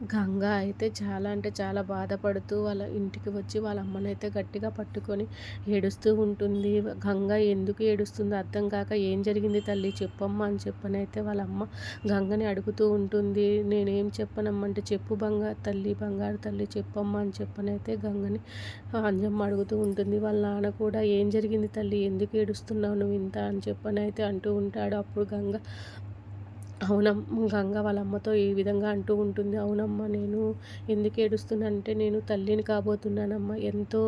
గంగ అయితే చాలా అంటే చాలా బాధపడుతూ వాళ్ళ ఇంటికి వచ్చి వాళ్ళ అమ్మనైతే గట్టిగా పట్టుకొని ఏడుస్తూ ఉంటుంది. గంగ ఎందుకు ఏడుస్తుందో? అర్థం కాక ఏం జరిగింది తల్లి? చెప్పమ్మా అని చెప్పనైతే వాళ్ళ అమ్మ గంగని అడుగుతూ ఉంటుంది. నేనేం చెప్పనమ్మంటే చెప్పు బంగారు తల్లి బంగారు తల్లి చెప్పమ్మా అని చెప్పనైతే గంగని అంజమ్మ అడుగుతూ ఉంటుంది. వాళ్ళ నాన్న కూడా ఏం జరిగింది తల్లి? ఎందుకు ఏడుస్తున్నావు నువ్వు ఇంత అని చెప్పనైతే అంటూ ఉంటాడు. అప్పుడు గంగ అవునమ్మ గంగ వాళ్ళ అమ్మతో ఈ విధంగా అంటూ ఉంటుంది. అవునమ్మ నేను ఎందుకు ఏడుస్తున్నానంటే నేను తల్లిని కాబోతున్నానమ్మా. ఎంతో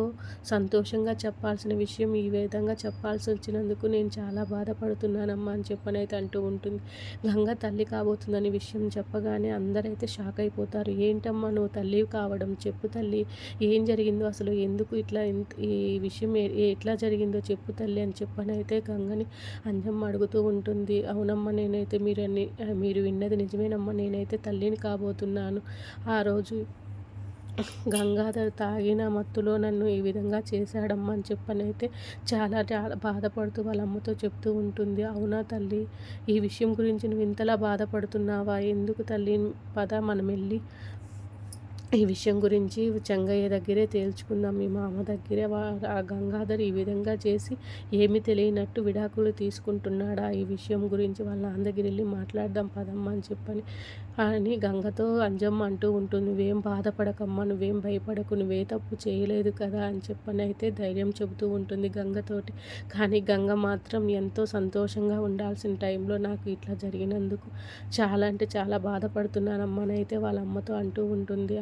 సంతోషంగా చెప్పాల్సిన విషయం ఈ విధంగా చెప్పాల్సి వచ్చినందుకు నేను చాలా బాధపడుతున్నానమ్మా అని చెప్పనైతే అంటూ ఉంటుంది. గంగ తల్లి కాబోతుందని విషయం చెప్పగానే అందరైతే షాక్ అయిపోతారు. ఏంటమ్మా నువ్వు తల్లి కావడం? చెప్పు తల్లి ఏం జరిగిందో? అసలు ఎందుకు ఇట్లా ఈ విషయం ఎట్లా జరిగిందో చెప్పు తల్లి అని చెప్పనైతే గంగని అంజమ్మ అడుగుతూ ఉంటుంది. అవునమ్మ నేనైతే మీరు అన్ని మీరు విన్నది నిజమేనమ్మా నేనైతే తల్లిని కాబోతున్నాను. ఆ రోజు గంగాధర్ తాగిన మత్తులో నన్ను ఈ విధంగా చేశాడమ్మా అని చెప్పనైతే చాలా చాలా బాధపడుతూ వాళ్ళ అమ్మతో చెప్తూ ఉంటుంది. అవునా తల్లి ఈ విషయం గురించి నువ్వు ఇంతలా బాధపడుతున్నావా? ఎందుకు తల్లి? పద మనం వెళ్ళి ఈ విషయం గురించి చెంగయ్య దగ్గరే తేల్చుకుందాం. మీ మామ దగ్గరే ఆ గంగాధర్ ఈ విధంగా చేసి ఏమీ తెలియనట్టు విడాకులు తీసుకుంటున్నాడా? ఈ విషయం గురించి వాళ్ళ నాన్న దగ్గర వెళ్ళి మాట్లాడదాం పదమ్మా అని చెప్పని అని గంగతో అంజమ్మ అంటూ ఉంటుంది. నువ్వేం బాధపడకమ్మా నువ్వేం భయపడకు నువ్వే తప్పు చేయలేదు కదా అని చెప్పని అయితే ధైర్యం చెబుతూ ఉంటుంది గంగతోటి. కానీ గంగ మాత్రం ఎంతో సంతోషంగా ఉండాల్సిన టైంలో నాకు ఇట్లా జరిగినందుకు చాలా అంటే చాలా బాధపడుతున్నానమ్మనైతే వాళ్ళ అమ్మతో అంటూ ఉంటుంది.